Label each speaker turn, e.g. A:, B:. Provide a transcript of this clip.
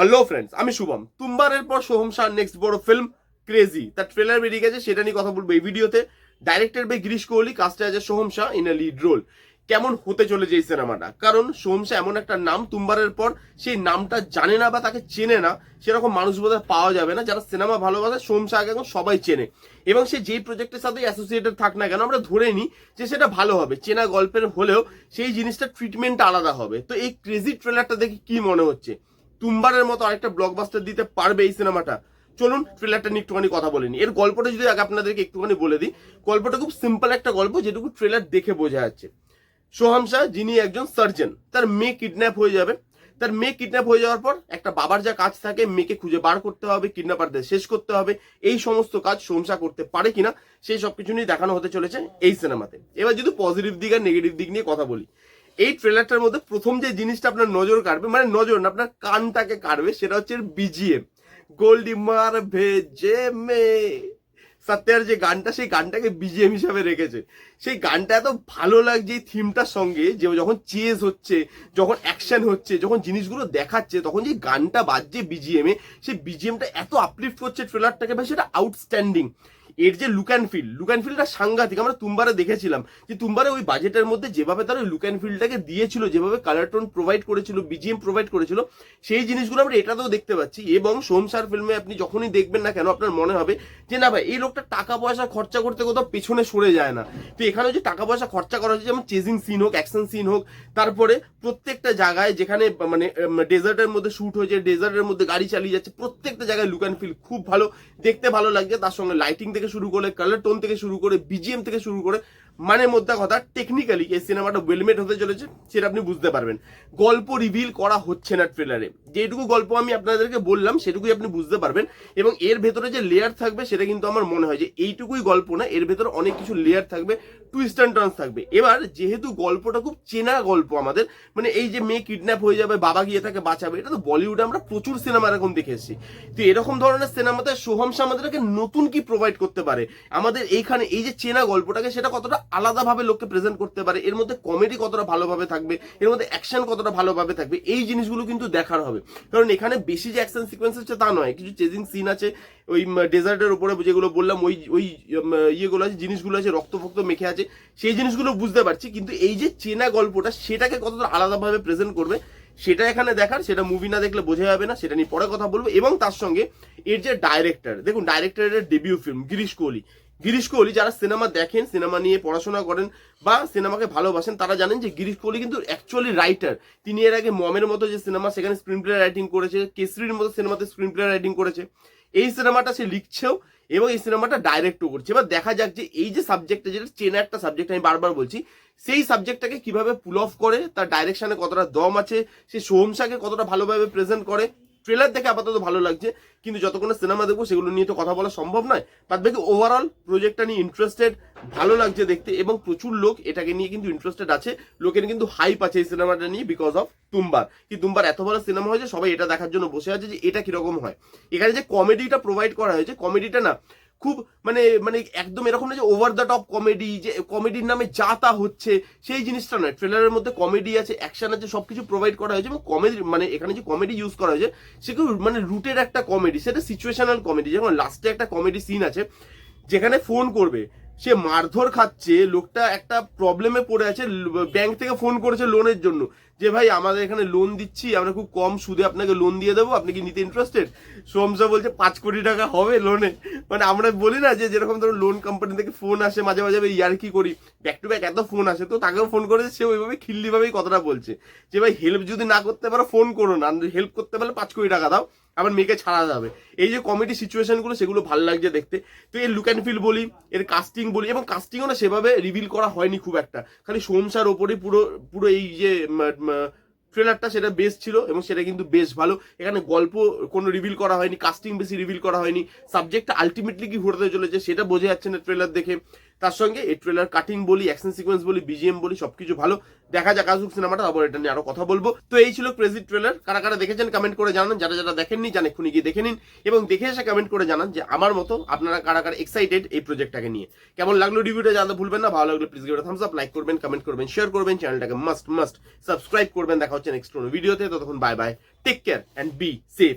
A: Hello friends আমি শুভম। তুম্বারের পর সোহম শাহ নেক্সট বড় ফিল্ম ক্রেজি তার ট্রেলার বেরিয়ে গেছে, সেটা নিয়ে কথা বলব এই ভিডিওতে ডাইরেক্টর বাই গিরিশ কোহলি কাস্টে আছে Soham Shah in a lead role কেমন হতে চলেছে এই সিনেমাটা কারণ সোহম শাহ এমন একটা নাম তুম্বারের পর সেই নামটা জানে না বা তাকে চেনে না, সেরকম মানুষ বোধহয় পাওয়া যাবে না। যারা সিনেমা ভালোবাসে, সোহম শাহকে এখন সবাই চেনে। এবং সে যেই প্রজেক্টের সাথে অ্যাসোসিয়েটেড থাক না কেন, আমরা ধরে নিই যে সেটা ভালো হবে। চেনা গল্পের হলেও সেই জিনিসটা ট্রিটমেন্ট আলাদা হবে। তো এই ক্রেজি ট্রেলারটা দেখে কি মনে হচ্ছে? তুম্বারের মতো আরেকটা ব্লকবাস্টার দিতে পারবে এই সিনেমাটা। চলুন ট্রেলারটা নিয়ে একটুখানি কথা বলিনি এর গল্পটা যদি আগে আপনাদেরকে একটুখানি বলে দিই, গল্পটা খুব সিম্পল একটা গল্প যেটুকু ট্রেলার দেখে বোঝা যাচ্ছে। সোহাম শাহ, যিনি একজন সার্জন তার মেয়ে কিডন্যাপ হয়ে যাবে। তার মেয়ে কিডন্যাপ হয়ে যাওয়ার পর একটা বাবার যা কাজ থাকে, মেয়েকে খুঁজে বার করতে হবে কিডন্যাপারদের শেষ করতে হবে। এই সমস্ত কাজ শাহ করতে পারে কিনা, সেই সব কিছু নিয়ে দেখানো হতে চলেছে এই সিনেমাতে। এবার যদি পজিটিভ দিক আর নেগেটিভ দিক নিয়ে কথা বলি এই ট্রেলারটার মধ্যে প্রথম যে জিনিসটা আপনার নজর কাড়বে মানে নজর না, আপনার কানটাকে কাড়বে, সেটা হচ্ছে বিজিএম গোল্ডি মার ভেজে মে সত্যার যে গানটা, সেই গানটাকে বিজিএম হিসাবে রেখেছে। সেই গানটা এত ভালো লাগছে এই থিমটার সঙ্গে যে যখন চেজ হচ্ছে, যখন অ্যাকশন হচ্ছে, যখন জিনিসগুলো দেখাচ্ছে, তখন যে গানটা বাজছে বিজিএম সেই বিজিএমটা এত আপলিফ্ট করছে ট্রেলারটাকে ভাই, সেটা আউটস্ট্যান্ডিং এর যে look and feel look and ফিলটা সাংঘাতিক। আমরা তুম্বারে দেখেছিলাম যে তুমবারে ওই বাজেটের মধ্যে যেভাবে তারা লুক অ্যান্ড ফিলটাকে দিয়েছিল, যেভাবে কালার টোন প্রোভাইড করেছিল বিজিএম প্রোভাইড করেছিল, সেই জিনিসগুলো আমরা এটাতেও দেখতে পাচ্ছি। এবং সোমসার ফিল্মে আপনি যখনই দেখবেন না কেন, আপনার মনে হবে যে না ভাই, এই লোকটা টাকা পয়সা খরচা করতে কোথাও পেছনে সরে যায় না। তো এখানে যে টাকা পয়সা খরচা করা হচ্ছে যেমন চেজিং সিন হোক অ্যাকশন সিন হোক, তারপরে প্রত্যেকটা জায়গায় যেখানে মানে ডেজার্টের মধ্যে শ্যুট হয়েছে ডেজার্টের মধ্যে গাড়ি চালিয়ে যাচ্ছে, প্রত্যেকটা জায়গায় লুক অ্যান্ড ফিল খুব ভালো, দেখতে ভালো লাগছে, তার সঙ্গে লাইটিং থেকে শুরু করে কালার টোন থেকে শুরু করে বিজিএম থেকে শুরু করে মানে মধ্যে কথা টেকনিক্যালি এই সিনেমাটা ওয়েলমেড হতে চলেছে, সেটা আপনি বুঝতে পারবেন। গল্প রিভিল করা হচ্ছে না ট্রেলারে যেটুকু গল্প আমি আপনাদেরকে বললাম, সেটুকুই আপনি বুঝতে পারবেন। এবং এর ভেতরে যে লেয়ার থাকবে, সেটা কিন্তু আমার মনে হয় যে এইটুকুই গল্প না, এর ভেতরে অনেক কিছু লেয়ার থাকবে টুইস্ট অ্যান্ড টার্নস থাকবে। এবার যেহেতু গল্পটা খুব চেনা গল্প আমাদের মানে এই যে মেয়ে কিডন্যাপ হয়ে যাবে, বাবা গিয়ে তাকে বাঁচাবে, এটা তো বলিউডে আমরা প্রচুর সিনেমা এরকম দেখে এসেছি। তো এরকম ধরনের সিনেমাতে সোহম শাহ আমাদেরকে নতুন কি প্রোভাইড করতে পারে? আমাদের এইখানে এই যে চেনা গল্পটাকে, সেটা কতটা আলাদাভাবে লোককে প্রেজেন্ট করতে পারে, এর মধ্যে কমেডি কতটা ভালোভাবে থাকবে, এর মধ্যে অ্যাকশন কতটা ভালোভাবে থাকবে, এই জিনিসগুলো কিন্তু দেখার হবে। কারণ এখানে বেশি যে অ্যাকশন সিকোয়েন্স আছে তা নয়, কিছু চেজিং সিন আছে, ওই ডেজার্টের উপরে যেগুলো বললাম, ওই ওই ইয়েগুলো আছে, জিনিসগুলো আছে রক্ত ফক্ত মেখে আছে, সেই জিনিসগুলো বুঝতে পারছি, কিন্তু এই যে চেনা গল্পটা, সেটাকে কতটা আলাদাভাবে প্রেজেন্ট করবে, সেটা এখানে দেখার, সেটা মুভি না দেখলে বোঝা যাবে না, সেটা নিয়ে পরে কথা বলব, এবং তার সঙ্গে এর যে ডাইরেক্টর দেখুন ডাইরেক্টরের ডেবিউ ফিল্ম গিরিশ কোহলি গিরিশ কোহলি যারা সিনেমা দেখেন, সিনেমা নিয়ে পড়াশোনা করেন বা সিনেমাকে ভালোবাসেন, তারা জানেন যে গিরিশ কোহলি কিন্তু অ্যাকচুয়ালি রাইটার তিনি এর আগে মমের মতো যে সিনেমা, সেখানে স্ক্রিন প্লে রাইটিং করেছে, কেসরির মতো সিনেমাতে স্ক্রিন প্লে রাইটিং করেছে। এই সিনেমাটা সে লিখছেও এবং এই সিনেমাটা ডাইরেক্টও করছে। এবার দেখা যাক যে এই যে সাবজেক্টটা যেটা চেনা একটা সাবজেক্ট আমি বারবার বলছি, সেই সাবজেক্টটাকে কীভাবে পুল অফ করে, তার ডাইরেকশনে কতটা দম আছে, সে সোহমশাকে কতটা ভালোভাবে প্রেজেন্ট করে ট্রেলার দেখে আপাতত ভালো লাগছে, কিন্তু যতক্ষণ সিনেমা দেখব, সেগুলো নিয়ে তো কথা বলা সম্ভব নয়। তার বাকি ওভারঅল প্রজেক্টটা নিয়ে ইন্টারেস্টেড ভালো লাগছে দেখতে, এবং প্রচুর লোক এটাকে নিয়ে কিন্তু ইন্টারেস্টেড আছে। লোকের কিন্তু হাইপ আছে এই সিনেমাটা নিয়ে বিকজ অফ তুম্বার। কি তুম্বার এত ভালো সিনেমা হয়েছে, সবাই এটা দেখার জন্য বসে আছে যে এটা কীরকম হয়। এখানে যে কমেডিটা প্রোভাইড করা হয়েছে কমেডিটা না খুব মানে মানে একদম এরকম না যে ওভার দ্য টপ কমেডি যে কমেডির নামে যা তা হচ্ছে, সেই জিনিসটা নয়। ট্রেলারের মধ্যে কমেডি আছে অ্যাকশন আছে সব কিছু প্রোভাইড করা হয়েছে এবং কমেডি মানে এখানে যে কমেডি ইউজ করা হয়েছে, সে সেগুলো মানে রুটের একটা কমেডি সেটা সিচুয়েশনাল কমেডি যেমন লাস্টে একটা কমেডি সিন আছে, যেখানে ফোন করবে। সে মারধর খাচ্ছে, লোকটা একটা প্রবলেমে পড়ে আছে ব্যাংক থেকে ফোন করেছে লোনের জন্য। যে ভাই, আমাদের এখানে লোন দিচ্ছি, আমরা খুব কম সুদে আপনাকে লোন দিয়ে দেবো, আপনি কি নিতে ইন্টারেস্টেড সোমসা বলছে, পাঁচ কোটি টাকা হবে লোনে মানে আমরা বলি না যে, যেরকম ধরো লোন কোম্পানি থেকে ফোন আসে, মাঝে মাঝে ইয়ার কি করি? ব্যাক টু ব্যাক এত ফোন আসে, তো তাকেও ফোন করেছে সে ওইভাবে খিল্লিভাবেই কথাটা বলছে। যে ভাই হেল্প যদি না করতে পারো ফোন করো না। হেল্প করতে পারলে পাঁচ কোটি টাকা দাও। আবার মেয়েকে ছাড়া যাবে। এই যে কমেডি সিচুয়েশনগুলো সেগুলো ভালো লাগছে দেখতে। তো এর লুক অ্যান্ড ফিল বলি, এর কাস্টিং বলি, এবং কাস্টিংও না সেভাবে রিভিল করা হয়নি খুব একটা। খালি সোমসার ওপরেই পুরো পুরো এই যে ট্রেলারটা সেটা বেশ ছিল, এবং সেটা কিন্তু বেশ ভালো। এখানে গল্প কোনো রিভিল করা হয়নি কাস্টিং বেশি রিভিল করা হয়নি। সাবজেক্টটা আলটিমেটলি কি ঘুরতে চলেছে, সেটা বোঝা যাচ্ছে না ট্রেলার দেখে। তার সঙ্গে এই ট্রেলার কাটিং বলি অ্যাকশন সিকোয়েন্স বলি বিজিএম বলি, সবকিছু ভালো। দেখা যাক, আসুক সিনেমাটা তারপর এটা নিয়ে আরও কথা বলব। তো এই ছিল ক্রেজি ট্রেলার কারা কারা দেখেছেন কমেন্ট করে জানান। যারা যারা দেখেননি, জানে, এক্ষুনি গিয়ে দেখে নিন। এবং দেখে এসে কমেন্ট করে জানান যে, আমার মতো আপনারা কারা কারা এক্সাইটেড এই প্রজেক্টটাকে নিয়ে। কেমন লাগল রিভিউটা জানাতে ভুলবেন না। ভালো লাগলে প্লিজ গিয়ে থামস আপ লাইক করবেন কমেন্ট করবেন শেয়ার করবেন। চ্যানেলটাকে মাস্ট মাস্ট সাবস্ক্রাইব করবেন। দেখা হচ্ছে নেক্সট কোনো ভিডিওতে ততক্ষণ bye bye take care and be safe